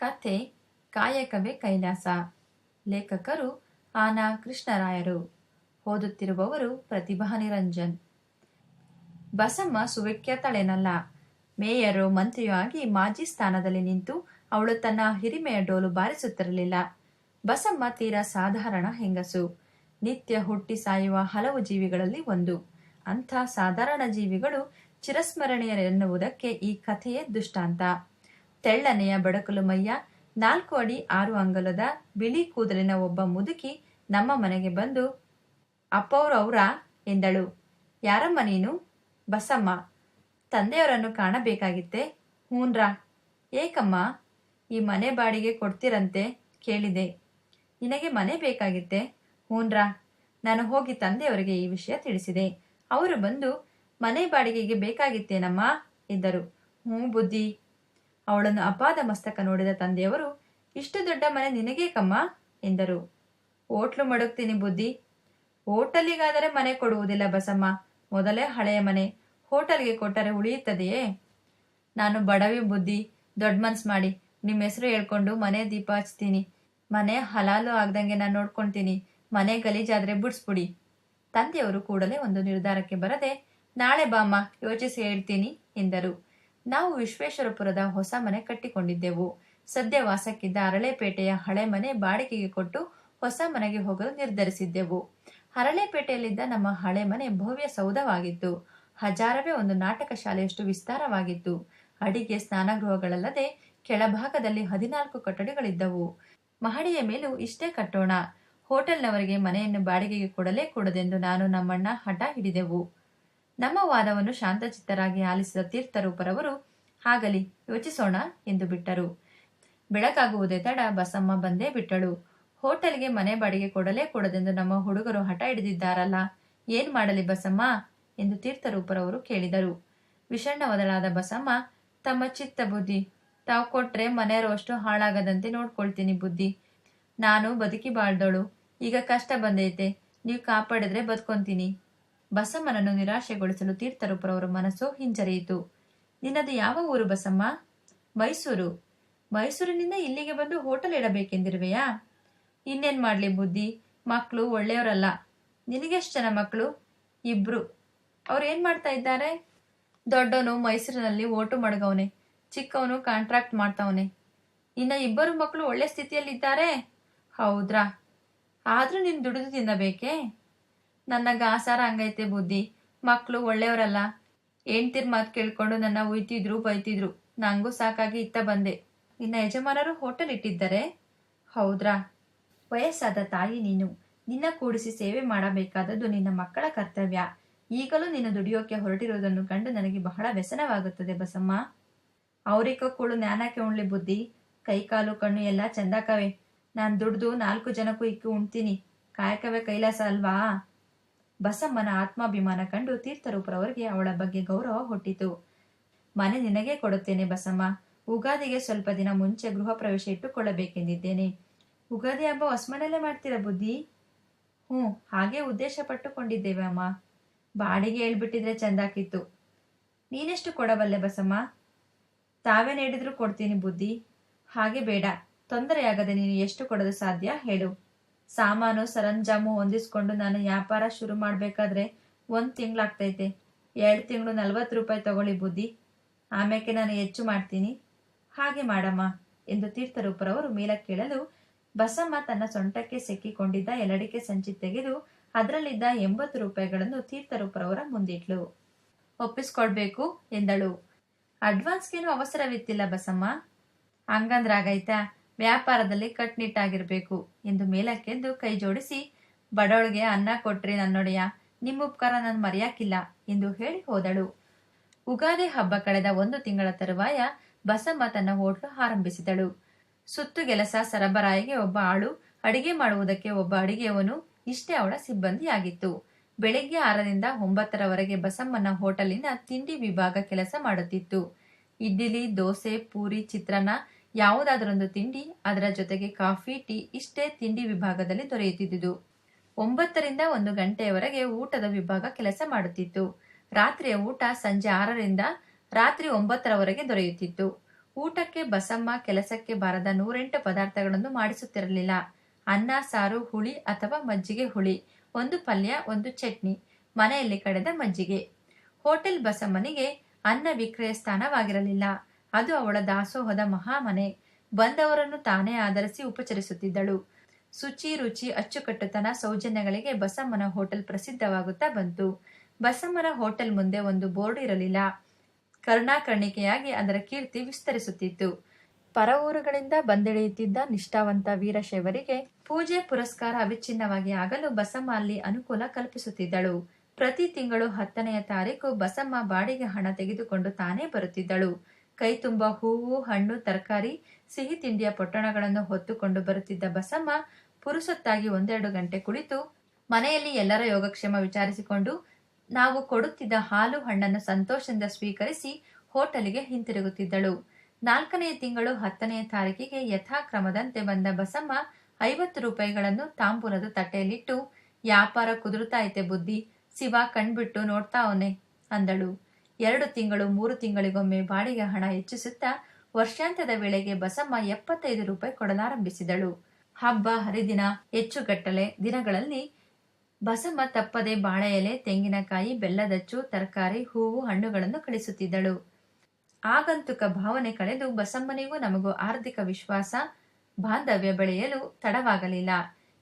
ಕಥೆ ಕಾಯಕವೇ ಕೈಲಾಸ. ಲೇಖಕರು ಆನಾ ಕೃಷ್ಣರಾಯರು. ಓದುತ್ತಿರುವವರು ಪ್ರತಿಭಾ ನಿರಂಜನ್. ಬಸಮ್ಮ ಸುವಿಖ್ಯಾತಳೇನಲ್ಲ ಮೇಯರು ಮಂತ್ರಿಯೂ ಆಗಿ ಮಾಜಿ ಸ್ಥಾನದಲ್ಲಿ ನಿಂತು ಅವಳು ತನ್ನ ಹಿರಿಮೆಯ ಡೋಲು ಬಾರಿಸುತ್ತಿರಲಿಲ್ಲ. ಬಸಮ್ಮ ತೀರಾ ಸಾಧಾರಣ ಹೆಂಗಸು. ನಿತ್ಯ ಹುಟ್ಟಿ ಸಾಯುವ ಹಲವು ಜೀವಿಗಳಲ್ಲಿ ಒಂದು. ಅಂಥ ಸಾಧಾರಣ ಜೀವಿಗಳು ಚಿರಸ್ಮರಣೀಯರೆನ್ನುವುದಕ್ಕೆ ಈ ಕಥೆಯೇ ದುಷ್ಟಾಂತ. ತೆಳ್ಳನೆಯ ಬಡಕಲು ಮಯ್ಯ ನಾಲ್ಕು ಅಡಿ ಆರು ಅಂಗಲದ ಬಿಳಿ ಕೂದಲಿನ ಒಬ್ಬ ಮುದುಕಿ ನಮ್ಮ ಮನೆಗೆ ಬಂದು ಅಪ್ಪವ್ರವ್ರಾ ಎಂದಳು. ಯಾರಮ್ಮ ನೀನು? ಬಸಮ್ಮ. ತಂದೆಯವರನ್ನು ಕಾಣಬೇಕಾಗಿತ್ತೆ. ಹೂನ್ರಾ. ಏಕಮ್ಮ, ಈ ಮನೆ ಬಾಡಿಗೆ ಕೊಡ್ತಿರಂತೆ ಕೇಳಿದೆ. ನಿನಗೆ ಮನೆ ಬೇಕಾಗಿತ್ತೆ. ಹೂನ್ರಾ. ನಾನು ಹೋಗಿ ತಂದೆಯವರಿಗೆ ಈ ವಿಷಯ ತಿಳಿಸಿದೆ. ಅವರು ಬಂದು, ಮನೆ ಬಾಡಿಗೆಗೆ ಬೇಕಾಗಿತ್ತೇನಮ್ಮ ಎಂದರು. ಹ್ಞೂ ಬುದ್ಧಿ. ಅವಳನ್ನು ಅಪಾದ ಮಸ್ತಕ ನೋಡಿದ ತಂದೆಯವರು, ಇಷ್ಟು ದೊಡ್ಡ ಮನೆ ನಿನಗೇಕಮ್ಮ ಎಂದರು. ಓಟ್ಲು ಮಡಗ್ತೀನಿ ಬುದ್ಧಿ. ಹೋಟಲಿಗಾದರೆ ಮನೆ ಕೊಡುವುದಿಲ್ಲ ಬಸಮ್ಮ. ಮೊದಲೇ ಹಳೆಯ ಮನೆ. ಹೋಟೆಲ್ಗೆ ಕೊಟ್ಟರೆ ಉಳಿಯುತ್ತದೆಯೇ? ನಾನು ಬಡವಿ ಬುದ್ಧಿ. ದೊಡ್ಡ ಮನ್ಸ್ ಮಾಡಿ. ನಿಮ್ಮ ಹೆಸರು ಹೇಳ್ಕೊಂಡು ಮನೆ ದೀಪ ಹಚ್ತೀನಿ. ಮನೆ ಹಲಾಲು ಆಗ್ದಂಗೆ ನಾನು ನೋಡ್ಕೊಳ್ತೀನಿ ಮನೆ ಗಲೀಜಾದ್ರೆ ಬಿಡಿಸ್ಬಿಡಿ. ತಂದೆಯವರು ಕೂಡಲೇ ಒಂದು ನಿರ್ಧಾರಕ್ಕೆ ಬರದೆ, ನಾಳೆ ಬಾಮ್ಮ, ಯೋಚಿಸಿ ಹೇಳ್ತೀನಿ ಎಂದರು. ನಾವು ವಿಶ್ವೇಶ್ವರಪುರದ ಹೊಸ ಮನೆ ಕಟ್ಟಿಕೊಂಡಿದ್ದೆವು. ಸದ್ಯ ವಾಸಕ್ಕಿದ್ದ ಅರಳೆಪೇಟೆಯ ಹಳೆ ಮನೆ ಬಾಡಿಗೆಗೆ ಕೊಟ್ಟು ಹೊಸ ಮನೆಗೆ ಹೋಗಲು ನಿರ್ಧರಿಸಿದ್ದೆವು. ಹರಳೆಪೇಟೆಯಲ್ಲಿದ್ದ ನಮ್ಮ ಹಳೆ ಮನೆ ಭವ್ಯ ಸೌಧವಾಗಿತ್ತು. ಹಜಾರವೇ ಒಂದು ನಾಟಕ ಶಾಲೆಯಷ್ಟು ವಿಸ್ತಾರವಾಗಿತ್ತು. ಅಡಿಗೆ ಸ್ನಾನಗೃಹಗಳಲ್ಲದೆ ಕೆಳಭಾಗದಲ್ಲಿ ಹದಿನಾಲ್ಕು ಕೊಠಡಿಗಳಿದ್ದವು ಮಹಡಿಯ ಮೇಲೂ ಇಷ್ಟೇ ಕಟ್ಟೋಣ. ಹೋಟೆಲ್ನವರಿಗೆ ಮನೆಯನ್ನು ಬಾಡಿಗೆಗೆ ಕೊಡಲೇ ಕೂಡದೆಂದು ನಾನು ನಮ್ಮಣ್ಣ ಹಠ ಹಿಡಿದೆವು. ನಮ್ಮ ವಾದವನ್ನು ಶಾಂತಚಿತ್ತರಾಗಿ ಆಲಿಸಿದ ತೀರ್ಥರೂಪರವರು ಆಗಲಿ ಯೋಚಿಸೋಣ ಎಂದು ಬಿಟ್ಟರು. ಬೆಳಕಾಗುವುದೇ ತಡ ಬಸಮ್ಮ ಬಂದೇ ಬಿಟ್ಟಳು. ಹೋಟೆಲ್ಗೆ ಮನೆ ಬಾಡಿಗೆ ಕೊಡಲೇ ಕೂಡದೆಂದು ನಮ್ಮ ಹುಡುಗರು ಹಠ ಹಿಡಿದಿದ್ದಾರಲ್ಲ, ಏನ್ ಮಾಡಲಿ ಬಸಮ್ಮ? ಎಂದು ತೀರ್ಥರೂಪರವರು ಕೇಳಿದರು. ವಿಷಣ್ಣ ಒದಳಾದ ಬಸಮ್ಮ, ತಮ್ಮ ಚಿತ್ತ ಬುದ್ಧಿ, ತಾವು ಕೊಟ್ರೆ ಮನೆಯವರು ಅಷ್ಟು ಹಾಳಾಗದಂತೆ ನೋಡ್ಕೊಳ್ತೀನಿ ಬುದ್ಧಿ. ನಾನು ಬದುಕಿ ಬಾಳ್ದಳು. ಈಗ ಕಷ್ಟ ಬಂದೈತೆ. ನೀವು ಕಾಪಾಡಿದ್ರೆ ಬದುಕೊಂತೀನಿ. ಬಸಮ್ಮನನ್ನು ನಿರಾಶೆಗೊಳಿಸಲು ತೀರ್ಥರೂಪರವರ ಮನಸ್ಸು ಹಿಂಜರಿಯಿತು. ನಿನ್ನದು ಯಾವ ಊರು ಬಸಮ್ಮ? ಮೈಸೂರು. ಮೈಸೂರಿನಿಂದ ಇಲ್ಲಿಗೆ ಬಂದು ಹೋಟೆಲ್ ಇಡಬೇಕೆಂದಿರುವೆಯಾ? ಇನ್ನೇನ್ ಮಾಡ್ಲಿ ಬುದ್ಧಿ? ಮಕ್ಕಳು ಒಳ್ಳೆಯವರಲ್ಲ. ನಿನಗೆಷ್ಟು ಜನ ಮಕ್ಕಳು ಇಬ್ರು. ಅವ್ರು ಏನ್ ಮಾಡ್ತಾ ಇದ್ದಾರೆ? ದೊಡ್ಡವನು ಮೈಸೂರಿನಲ್ಲಿ ಓಟು ಮಡಗವನೆ. ಚಿಕ್ಕವನು ಕಾಂಟ್ರಾಕ್ಟ್ ಮಾಡ್ತಾವನೆ. ಇನ್ನ ಇಬ್ಬರು ಮಕ್ಕಳು ಒಳ್ಳೆ ಸ್ಥಿತಿಯಲ್ಲಿದ್ದಾರೆ? ಹೌದ್ರಾ? ಆದ್ರೂ ನೀನ್ ದುಡಿದು ತಿನ್ನಬೇಕೇ? ನನ್ನ ಗಾಸಾರ ಹಂಗೈತೆ ಬುದ್ಧಿ. ಮಕ್ಕಳು ಒಳ್ಳೆಯವರಲ್ಲ. ಹೆಂಡ್ತಿರ್ ಮಾತು ಕೇಳ್ಕೊಂಡು ನನ್ನ ಉಯ್ತಿದ್ರು ಬೈತಿದ್ರು. ನಂಗೂ ಸಾಕಾಗಿ ಇತ್ತ ಬಂದೆ. ನಿನ್ನ ಯಜಮಾನರು ಹೋಟೆಲ್ ಇಟ್ಟಿದ್ದಾರೆ. ಹೌದ್ರಾ? ವಯಸ್ಸಾದ ತಾಯಿ ನೀನು. ನಿನ್ನ ಕೂಡಿಸಿ ಸೇವೆ ಮಾಡಬೇಕಾದದ್ದು ನಿನ್ನ ಮಕ್ಕಳ ಕರ್ತವ್ಯ. ಈಗಲೂ ನಿನ್ನ ದುಡಿಯೋಕೆ ಹೊರಟಿರುವುದನ್ನು ಕಂಡು ನನಗೆ ಬಹಳ ವ್ಯಸನವಾಗುತ್ತದೆ ಬಸಮ್ಮ. ಕೂಳು ಜ್ಞಾನಕ್ಕೆ ಉಣ್ಲಿ ಬುದ್ಧಿ. ಕೈಕಾಲು ಕಣ್ಣು ಎಲ್ಲ ಚಂದಾಕವೆ. ನಾನು ದುಡ್ದು ನಾಲ್ಕು ಜನಕ್ಕೂ ಇಕ್ಕಿ ಉಣ್ತೀನಿ. ಕಾಯಕವೇ ಕೈಲಾಸ ಅಲ್ವಾ? ಬಸಮ್ಮನ ಆತ್ಮಾಭಿಮಾನ ಕಂಡು ತೀರ್ಥರೂಪರವರಿಗೆ ಅವಳ ಬಗ್ಗೆ ಗೌರವ ಹುಟ್ಟಿತು. ಮನೆ ನಿನಗೆ ಕೊಡುತ್ತೇನೆ ಬಸಮ್ಮ. ಉಗಾದಿಗೆ ಸ್ವಲ್ಪ ದಿನ ಮುಂಚೆ ಗೃಹ ಪ್ರವೇಶ ಇಟ್ಟುಕೊಳ್ಳಬೇಕೆಂದಿದ್ದೇನೆ. ಉಗಾದಿ ಹಬ್ಬ ಹೊಸ್ಮನೆಯಲ್ಲೇ ಮಾಡ್ತೀರಾ ಬುದ್ಧಿ? ಹ್ಞೂ, ಹಾಗೆ ಉದ್ದೇಶ ಪಟ್ಟುಕೊಂಡಿದ್ದೇವೆ ಅಮ್ಮ. ಬಾಡಿಗೆ ಹೇಳ್ಬಿಟ್ಟಿದ್ರೆ ಚಂದಾಕಿತ್ತು. ನೀನೆಷ್ಟು ಕೊಡಬಲ್ಲೆ ಬಸಮ್ಮ? ತಾವೇ ನೀಡಿದ್ರು ಕೊಡ್ತೀನಿ ಬುದ್ಧಿ. ಹಾಗೆ ಬೇಡ, ತೊಂದರೆಯಾಗದೆ ನೀನು ಎಷ್ಟು ಕೊಡಲು ಸಾಧ್ಯ ಹೇಳು. ಸಾಮಾನು ಸರಂಜಾಮು ಹೊಂದಿಸ್ಕೊಂಡು ನಾನು ವ್ಯಾಪಾರ ಶುರು ಮಾಡಬೇಕಾದ್ರೆ ಒಂದು ತಿಂಗಳಾಗ್ತೈತೆ. ಎರಡು ತಿಂಗಳು ನಲ್ವತ್ತು ರೂಪಾಯಿ ತಗೊಳ್ಳಿ ಬುದ್ಧಿ. ಆಮೇಲೆ ನಾನು ಹೆಚ್ಚು ಮಾಡ್ತೀನಿ? ಹಾಗೆ ಮಾಡಮ್ಮ ಎಂದು ತೀರ್ಥರೂಪರವರು ಕೇಳಲು ಬಸಮ್ಮ ತನ್ನ ಸೊಂಟಕ್ಕೆ ಸಿಕ್ಕಿಕೊಂಡಿದ್ದ ಎಲ್ಲಡಿಕೆ ಸಂಚಿ ತೆಗೆದು ಅದರಲ್ಲಿದ್ದ ಎಂಬತ್ತು ರೂಪಾಯಿಗಳನ್ನು ತೀರ್ಥರೂಪರವರ ಮುಂದಿಟ್ಲು. ಒಪ್ಪಿಸ್ಕೊಳ್ಬೇಕು ಎಂದಳು. ಅಡ್ವಾನ್ಸ್ಗೇನು ಅವಸರವಿತ್ತಿಲ್ಲ ಬಸಮ್ಮ. ಹಂಗಂದ್ರಾಗೈತಾ? ವ್ಯಾಪಾರದಲ್ಲಿ ಕಟ್ನಿಟ್ಟಾಗಿರಬೇಕು ಎಂದು ಮೇಲಕ್ಕೆದ್ದು ಕೈ ಜೋಡಿಸಿ, ಬಡವಳಿಗೆ ಅನ್ನ ಕೊಟ್ರಿ ನನ್ನೊಡೆಯ, ನಿಮ್ಮ ಉಪಕಾರ ನಾನು ಮರೆಯಾಕಿಲ್ಲ ಎಂದು ಹೇಳಿ ಹೋದಳು. ಉಗಾದಿ ಹಬ್ಬ ಕಳೆದ ಒಂದು ತಿಂಗಳ ತರುವಾಯ ಬಸಮ್ಮ ತನ್ನ ಹೋಟ್ಲು ಆರಂಭಿಸಿದಳು. ಸುತ್ತು ಗೆಲಸ ಸರಬರಾಯಿಗೆ ಒಬ್ಬ ಆಳು, ಅಡಿಗೆ ಮಾಡುವುದಕ್ಕೆ ಒಬ್ಬ ಅಡಿಗೆಯವನು ಇಷ್ಟೇ ಅವಳ ಸಿಬ್ಬಂದಿಯಾಗಿತ್ತು. ಬೆಳಿಗ್ಗೆ ಆರರಿಂದ ಒಂಬತ್ತರವರೆಗೆ ಬಸಮ್ಮನ ಹೋಟೆಲಿನ ತಿಂಡಿ ವಿಭಾಗ ಕೆಲಸ ಮಾಡುತ್ತಿತ್ತು. ಇಡ್ಲಿ, ದೋಸೆ, ಪೂರಿ, ಚಿತ್ರಾನ್ನ ಯಾವುದಾದರೊಂದು ತಿಂಡಿ ಅದರ ಜೊತೆಗೆ ಕಾಫಿ, ಟೀ ಇಷ್ಟೇ ತಿಂಡಿ ವಿಭಾಗದಲ್ಲಿ ದೊರೆಯುತ್ತಿದ್ದುದು ಒಂಬತ್ತರಿಂದ ಒಂದು ಗಂಟೆಯವರೆಗೆ ಊಟದ ವಿಭಾಗ ಕೆಲಸ ಮಾಡುತ್ತಿತ್ತು. ರಾತ್ರಿಯ ಊಟ ಸಂಜೆ ಆರರಿಂದ ರಾತ್ರಿ ಒಂಬತ್ತರವರೆಗೆ ದೊರೆಯುತ್ತಿತ್ತು. ಊಟಕ್ಕೆ ಬಸಮ್ಮ ಕೆಲಸಕ್ಕೆ ಬಾರದ ನೂರೆಂಟು ಪದಾರ್ಥಗಳನ್ನು ಮಾಡಿಸುತ್ತಿರಲಿಲ್ಲ. ಅನ್ನ, ಸಾರು, ಹುಳಿ ಅಥವಾ ಮಜ್ಜಿಗೆ ಹುಳಿ, ಒಂದು ಪಲ್ಯ, ಒಂದು ಚಟ್ನಿ, ಮನೆಯಲ್ಲಿ ಕಡೆದ ಮಜ್ಜಿಗೆ. ಹೋಟೆಲ್ ಬಸಮ್ಮನಿಗೆ ಅನ್ನ ವಿಕ್ರಯ ಸ್ಥಾನವಾಗಿರಲಿಲ್ಲ. ಅದು ಅವಳ ದಾಸೋಹದ ಮಹಾಮನೆ. ಬಂದವರನ್ನು ತಾನೇ ಆಧರಿಸಿ ಉಪಚರಿಸುತ್ತಿದ್ದಳು. ಶುಚಿ ರುಚಿ ಅಚ್ಚುಕಟ್ಟುತನ ಸೌಜನ್ಯಗಳಿಗೆ ಬಸಮ್ಮನ ಹೋಟೆಲ್ ಪ್ರಸಿದ್ಧವಾಗುತ್ತಾ ಬಂತು. ಬಸಮ್ಮನ ಹೋಟೆಲ್ ಮುಂದೆ ಒಂದು ಬೋರ್ಡ್ ಇರಲಿಲ್ಲ. ಕರ್ಣಾಕರ್ಣಿಕೆಯಾಗಿ ಅದರ ಕೀರ್ತಿ ವಿಸ್ತರಿಸುತ್ತಿತ್ತು. ಪರ ಊರುಗಳಿಂದ ಬಂದಿಳಿಯುತ್ತಿದ್ದ ನಿಷ್ಠಾವಂತ ವೀರಶೈವರಿಗೆ ಪೂಜೆ ಪುರಸ್ಕಾರ ಅವಿಚ್ಛಿನ್ನವಾಗಿ ಆಗಲು ಬಸಮ್ಮ ಅಲ್ಲಿ ಅನುಕೂಲ ಕಲ್ಪಿಸುತ್ತಿದ್ದಳು. ಪ್ರತಿ ತಿಂಗಳು ಹತ್ತನೆಯ ತಾರೀಕು ಬಸಮ್ಮ ಬಾಡಿಗೆ ಹಣ ತೆಗೆದುಕೊಂಡು ತಾನೇ ಬರುತ್ತಿದ್ದಳು. ಕೈ ತುಂಬ ಹೂವು, ಹಣ್ಣು, ತರಕಾರಿ, ಸಿಹಿ ತಿಂಡಿಯ ಪೊಟ್ಟಣಗಳನ್ನು ಹೊತ್ತುಕೊಂಡು ಬರುತ್ತಿದ್ದ ಬಸಮ್ಮ ಪುರುಸತ್ತಾಗಿ ಒಂದೆರಡು ಗಂಟೆ ಕುಳಿತು ಮನೆಯಲ್ಲಿ ಎಲ್ಲರ ಯೋಗಕ್ಷೇಮ ವಿಚಾರಿಸಿಕೊಂಡು ನಾವು ಕೊಡುತ್ತಿದ್ದ ಹಾಲು ಹಣ್ಣನ್ನು ಸಂತೋಷದಿಂದ ಸ್ವೀಕರಿಸಿ ಹೋಟೆಲಿಗೆ ಹಿಂತಿರುಗುತ್ತಿದ್ದಳು. ನಾಲ್ಕನೆಯ ತಿಂಗಳು ಹತ್ತನೆಯ ತಾರೀಕಿಗೆ ಯಥಾಕ್ರಮದಂತೆ ಬಂದ ಬಸಮ್ಮ ಐವತ್ತು ರೂಪಾಯಿಗಳನ್ನು ತಾಂಬೂಲದ ತಟ್ಟೆಯಲ್ಲಿಟ್ಟು, ವ್ಯಾಪಾರ ಕುದುರುತ್ತಾ ಐತೆ ಬುದ್ಧಿ, ಶಿವ ಕಣ್ಬಿಟ್ಟು ನೋಡ್ತಾ ಅವನೆ ಅಂದಳು. ಎರಡು ತಿಂಗಳು, ಮೂರು ತಿಂಗಳಿಗೊಮ್ಮೆ ಬಾಡಿಗೆ ಹಣ ಹೆಚ್ಚಿಸುತ್ತಾ ವರ್ಷಾಂತ್ಯದ ವೇಳೆಗೆ ಬಸಮ್ಮ ಎಪ್ಪತ್ತೈದು ರೂಪಾಯಿ ಕೊಡಲಾರಂಭಿಸಿದಳು. ಹಬ್ಬ, ಹರಿದಿನ, ಹೆಚ್ಚುಗಟ್ಟಲೆ ದಿನಗಳಲ್ಲಿ ಬಸಮ್ಮ ತಪ್ಪದೆ ಬಾಳೆ ಎಲೆ, ತೆಂಗಿನಕಾಯಿ ಬೆಲ್ಲದಚ್ಚು ತರಕಾರಿ, ಹೂವು, ಹಣ್ಣುಗಳನ್ನು ಕಳಿಸುತ್ತಿದ್ದಳು. ಆಗಂತುಕ ಭಾವನೆ ಕಳೆದು ಬಸಮ್ಮನಿಗೂ ನಮಗೂ ಆರ್ಥಿಕ ವಿಶ್ವಾಸ, ಬಾಂಧವ್ಯ ಬೆಳೆಯಲು ತಡವಾಗಲಿಲ್ಲ.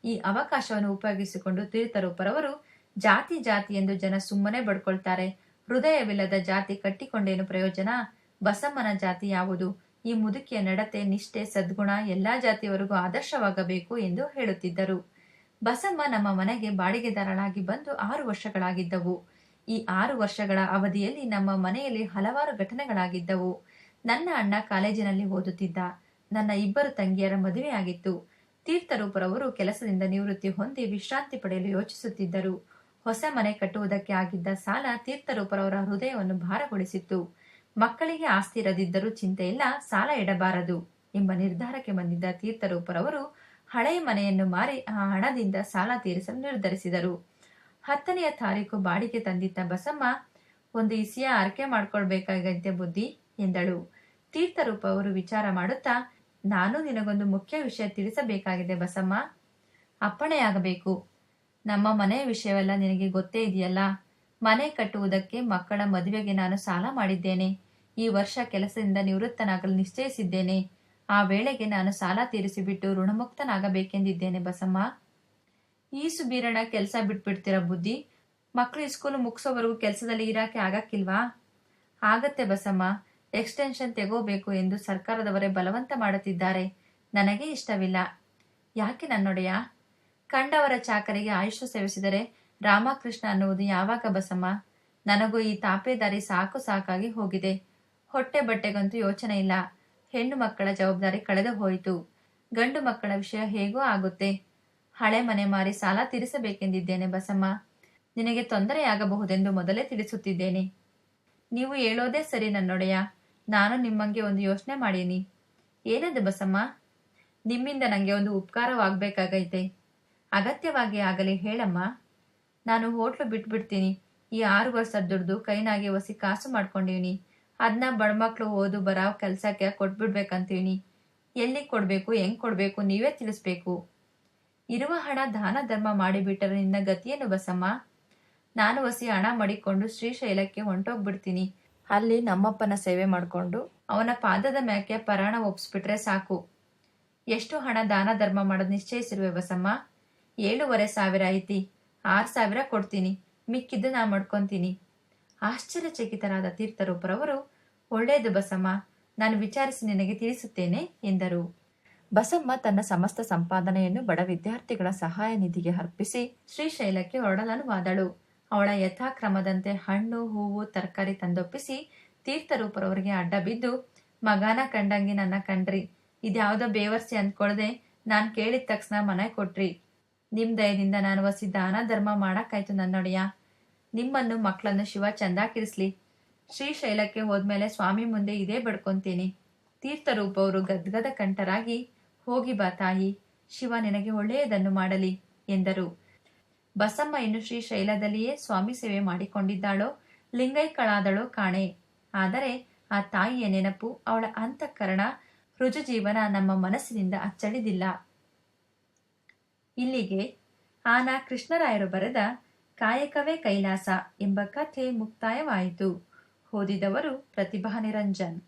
ಈ ಅವಕಾಶವನ್ನು ಉಪಯೋಗಿಸಿಕೊಂಡು ತೀರ್ಥರೂಪರವರು ಜಾತಿ ಜಾತಿ ಎಂದು ಜನ ಸುಮ್ಮನೆ ಬಡ್ಕೊಳ್ತಾರೆ. ಹೃದಯವಿಲ್ಲದ ಜಾತಿ ಕಟ್ಟಿಕೊಂಡೇನು ಪ್ರಯೋಜನ? ಬಸಮ್ಮನ ಜಾತಿ ಯಾವುದು? ಈ ಮುದುಕಿಯ ನಡತೆ, ನಿಷ್ಠೆ, ಸದ್ಗುಣ ಎಲ್ಲಾ ಜಾತಿಯವರಿಗೂ ಆದರ್ಶವಾಗಬೇಕು ಎಂದು ಹೇಳುತ್ತಿದ್ದರು. ಬಸಮ್ಮ ನಮ್ಮ ಮನೆಗೆ ಬಾಡಿಗೆದಾರಳಾಗಿ ಬಂದು ಆರು ವರ್ಷಗಳಾಗಿದ್ದವು. ಈ ಆರು ವರ್ಷಗಳ ಅವಧಿಯಲ್ಲಿ ನಮ್ಮ ಮನೆಯಲ್ಲಿ ಹಲವಾರು ಘಟನೆಗಳಾಗಿದ್ದವು. ನನ್ನ ಅಣ್ಣ ಕಾಲೇಜಿನಲ್ಲಿ ಓದುತ್ತಿದ್ದ. ನನ್ನ ಇಬ್ಬರು ತಂಗಿಯರ ಮದುವೆಯಾಗಿತ್ತು. ತೀರ್ಥರೂಪರವರು ಕೆಲಸದಿಂದ ನಿವೃತ್ತಿ ಹೊಂದಿ ವಿಶ್ರಾಂತಿ ಪಡೆಯಲು ಯೋಚಿಸುತ್ತಿದ್ದರು. ಹೊಸ ಮನೆ ಕಟ್ಟುವುದಕ್ಕೆ ಆಗಿದ್ದ ಸಾಲ ತೀರ್ಥರೂಪರವರ ಹೃದಯವನ್ನು ಭಾರಗೊಳಿಸಿತ್ತು. ಮಕ್ಕಳಿಗೆ ಆಸ್ತಿ ಇರದಿದ್ದರೂ ಚಿಂತೆ ಇಲ್ಲ, ಸಾಲ ಇಡಬಾರದು ಎಂಬ ನಿರ್ಧಾರಕ್ಕೆ ಬಂದಿದ್ದ ತೀರ್ಥರೂಪರವರು ಹಳೆಯ ಮನೆಯನ್ನು ಮಾರಿ ಆ ಹಣದಿಂದ ಸಾಲ ತೀರಿಸಲು ನಿರ್ಧರಿಸಿದರು. ಹತ್ತನೆಯ ತಾರೀಕು ಬಾಡಿಗೆ ತಂದಿದ್ದ ಬಸಮ್ಮ, ಒಂದು ಇಸಿಯ ಆರ್ಕೆ ಮಾಡ್ಕೊಳ್ಬೇಕಾಗಂತೆ ಬುದ್ಧಿ, ಎಂದಳು. ತೀರ್ಥರೂಪ ಅವರು ವಿಚಾರ ಮಾಡುತ್ತಾ, ನಾನು ನಿನಗೊಂದು ಮುಖ್ಯ ವಿಷಯ ತಿಳಿಸಬೇಕಾಗಿದೆ ಬಸಮ್ಮ. ಅಪ್ಪಣೆಯಾಗಬೇಕು. ನಮ್ಮ ಮನೆ ವಿಷಯವೆಲ್ಲ ನಿನಗೆ ಗೊತ್ತೇ ಇದೆಯಲ್ಲ? ಮನೆ ಕಟ್ಟುವುದಕ್ಕೆ ಮಕ್ಕಳ ಮದುವೆಗೆ ನಾನು ಸಾಲ ಮಾಡಿದ್ದೇನೆ. ಈ ವರ್ಷ ಕೆಲಸದಿಂದ ನಿವೃತ್ತನಾಗಲು ನಿಶ್ಚಯಿಸಿದ್ದೇನೆ. ಆ ವೇಳೆಗೆ ನಾನು ಸಾಲ ತೀರಿಸಿಬಿಟ್ಟು ಋಣಮುಕ್ತನಾಗಬೇಕೆಂದಿದ್ದೇನೆ ಬಸಮ್ಮ. ಈ ಸುಬೀರಣ ಕೆಲಸ ಬಿಟ್ಬಿಡ್ತೀರ ಬುದ್ಧಿ? ಮಕ್ಕಳು ಸ್ಕೂಲ್ ಮುಗಿಸೋವರೆಗೂ ಕೆಲಸದಲ್ಲಿ ಇರಾಕೆ ಆಗಕ್ಕಿಲ್ವಾ? ಆಗತ್ತೆ ಬಸಮ್ಮ. ಎಕ್ಸ್ಟೆನ್ಷನ್ ತೆಗೋಬೇಕು ಎಂದು ಸರ್ಕಾರದವರೇ ಬಲವಂತ ಮಾಡುತ್ತಿದ್ದಾರೆ. ನನಗೆ ಇಷ್ಟವಿಲ್ಲ. ಯಾಕೆ ನನ್ನೊಡೆಯ? ಕಂಡವರ ಚಾಕರಿಗೆ ಆಯುಷ್ಯ ಸೇವಿಸಿದರೆ ರಾಮಕೃಷ್ಣ ಅನ್ನುವುದು ಯಾವಾಗ ಬಸಮ್ಮ? ನನಗೂ ಈ ತಾಪೇದಾರಿ ಸಾಕು ಸಾಕಾಗಿ ಹೋಗಿದೆ. ಹೊಟ್ಟೆ ಬಟ್ಟೆಗಂತೂ ಯೋಚನೆ ಇಲ್ಲ. ಹೆಣ್ಣು ಮಕ್ಕಳ ಜವಾಬ್ದಾರಿ ಕಳೆದು ಹೋಯಿತು. ಗಂಡು ಮಕ್ಕಳ ವಿಷಯ ಹೇಗೂ ಆಗುತ್ತೆ. ಹಳೆ ಮನೆ ಮಾರಿ ಸಾಲ ತೀರಿಸಬೇಕೆಂದಿದ್ದೇನೆ ಬಸಮ್ಮ. ನಿನಗೆ ತೊಂದರೆಯಾಗಬಹುದೆಂದು ಮೊದಲೇ ತಿಳಿಸುತ್ತಿದ್ದೇನೆ. ನೀವು ಹೇಳೋದೇ ಸರಿ ನನ್ನೊಡೆಯ. ನಾನು ನಿಮ್ಮಂಗೆ ಒಂದು ಯೋಚನೆ ಮಾಡೀನಿ. ಏನದು ಬಸಮ್ಮ? ನಿಮ್ಮಿಂದ ನನಗೆ ಒಂದು ಉಪಕಾರವಾಗಬೇಕಾಗೈತೆ. ಅಗತ್ಯವಾಗಿ ಆಗಲಿ ಹೇಳಮ್ಮ. ನಾನು ಹೋಟ್ಲು ಬಿಟ್ಬಿಡ್ತೀನಿ. ಈ ಆರು ವರ್ಷ ದುಡ್ದು ಕೈನಾಗೆ ಒಸಿ ಕಾಸು ಮಾಡ್ಕೊಂಡಿವ್ನಿ. ಅದನ್ನ ಬಡ್ಮಕ್ಳು ಓದು ಬರಾವ್ ಕೆಲಸಕ್ಕೆ ಕೊಟ್ಬಿಡ್ಬೇಕಂತೀನಿ ಎಲ್ಲಿ ಕೊಡಬೇಕು, ಹೆಂಗ್ ಕೊಡಬೇಕು ನೀವೇ ತಿಳಿಸ್ಬೇಕು. ಇರುವ ಹಣ ದಾನ ಧರ್ಮ ಮಾಡಿಬಿಟ್ಟರೆ ನಿನ್ನ ಗತಿಯೇನು ಬಸಮ್ಮ? ನಾನು ಒಸಿ ಹಣ ಮಡಿಕೊಂಡು ಶ್ರೀಶೈಲಕ್ಕೆ ಹೊಂಟೋಗ್ಬಿಡ್ತೀನಿ. ಅಲ್ಲಿ ನಮ್ಮಪ್ಪನ ಸೇವೆ ಮಾಡಿಕೊಂಡು ಅವನ ಪಾದದ ಮ್ಯಾಕೆ ಪರಾಣ ಒಪ್ಸ್ಬಿಟ್ರೆ ಸಾಕು. ಎಷ್ಟು ಹಣ ದಾನ ಧರ್ಮ ಮಾಡೋದು ನಿಶ್ಚಯಿಸಿರುವೆ ಬಸಮ್ಮ? ಏಳೂವರೆ ಸಾವಿರ ಐತಿ. ಆರು ಸಾವಿರ ಕೊಡ್ತೀನಿ. ಮಿಕ್ಕಿದ್ದು ನಾ ಮಾಡ್ಕೊತೀನಿ. ಆಶ್ಚರ್ಯಚಕಿತರಾದ ತೀರ್ಥರೂಪರವರು ಒಳ್ಳೆಯದು ಬಸಮ್ಮ, ನಾನು ವಿಚಾರಿಸಿ ನಿನಗೆ ತಿಳಿಸುತ್ತೇನೆ ಎಂದರು. ಬಸಮ್ಮ ತನ್ನ ಸಮಸ್ತ ಸಂಪಾದನೆಯನ್ನು ಬಡ ವಿದ್ಯಾರ್ಥಿಗಳ ಸಹಾಯ ನಿಧಿಗೆ ಅರ್ಪಿಸಿ ಶ್ರೀಶೈಲಕ್ಕೆ ಹೊರಡಲನುವಾದಳು. ಅವಳ ಯಥಾಕ್ರಮದಂತೆ ಹಣ್ಣು, ಹೂವು, ತರಕಾರಿ ತಂದೊಪ್ಪಿಸಿ ತೀರ್ಥರೂಪರವರಿಗೆ ಅಡ್ಡ ಬಿದ್ದು, ಮಗನ ಕಂಡಂಗೆ ನನ್ನ ಕಂಡ್ರಿ. ಇದ್ಯಾವುದೋ ಬೇವರ್ಸಿ ಅಂದ್ಕೊಳ್ದೆ, ನಾನು ಕೇಳಿದ ತಕ್ಷಣ ಮನೆ ಕೊಟ್ರಿ. ನಿಮ್ ದಯದಿಂದ ನಾನು ವಸಿ ದಾನ ಧರ್ಮ ಮಾಡಕ್ಕಾಯ್ತು ನನ್ನೊಡೆಯ. ನಿಮ್ಮನ್ನು ಮಕ್ಕಳನ್ನು ಶಿವ ಚಂದಾಕಿರಿಸ್ಲಿ. ಶ್ರೀಶೈಲಕ್ಕೆ ಹೋದ್ಮೇಲೆ ಸ್ವಾಮಿ ಮುಂದೆ ಇದೇ ಬಡ್ಕೊಂತೀನಿ. ತೀರ್ಥರೂಪವರು ಗದ್ಗದ ಕಂಠರಾಗಿ, ಹೋಗಿ ಬಾ ತಾಯಿ, ಶಿವ ನಿನಗೆ ಒಳ್ಳೆಯದನ್ನು ಮಾಡಲಿ ಎಂದರು. ಬಸಮ್ಮ ಇನ್ನು ಶ್ರೀಶೈಲದಲ್ಲಿಯೇ ಸ್ವಾಮಿ ಸೇವೆ ಮಾಡಿಕೊಂಡಿದ್ದಾಳೋ, ಲಿಂಗೈಕಳಾದಳೋ ಕಾಣೆ. ಆದರೆ ಆ ತಾಯಿಯ ನೆನಪು ಅವಳ ಅಂತಃಕರಣ ರುಜು ಜೀವನ ನಮ್ಮ ಮನಸ್ಸಿನಿಂದ ಅಚ್ಚಳಿದಿಲ್ಲ. ಇಲ್ಲಿಗೆ ಆನ ಕೃಷ್ಣರಾಯರು ಬರೆದ ಕಾಯಕವೇ ಕೈಲಾಸ ಎಂಬ ಕಥೆ ಮುಕ್ತಾಯವಾಯಿತು. ಓದಿದವರು ಪ್ರತಿಭಾ ನಿರಂಜನ್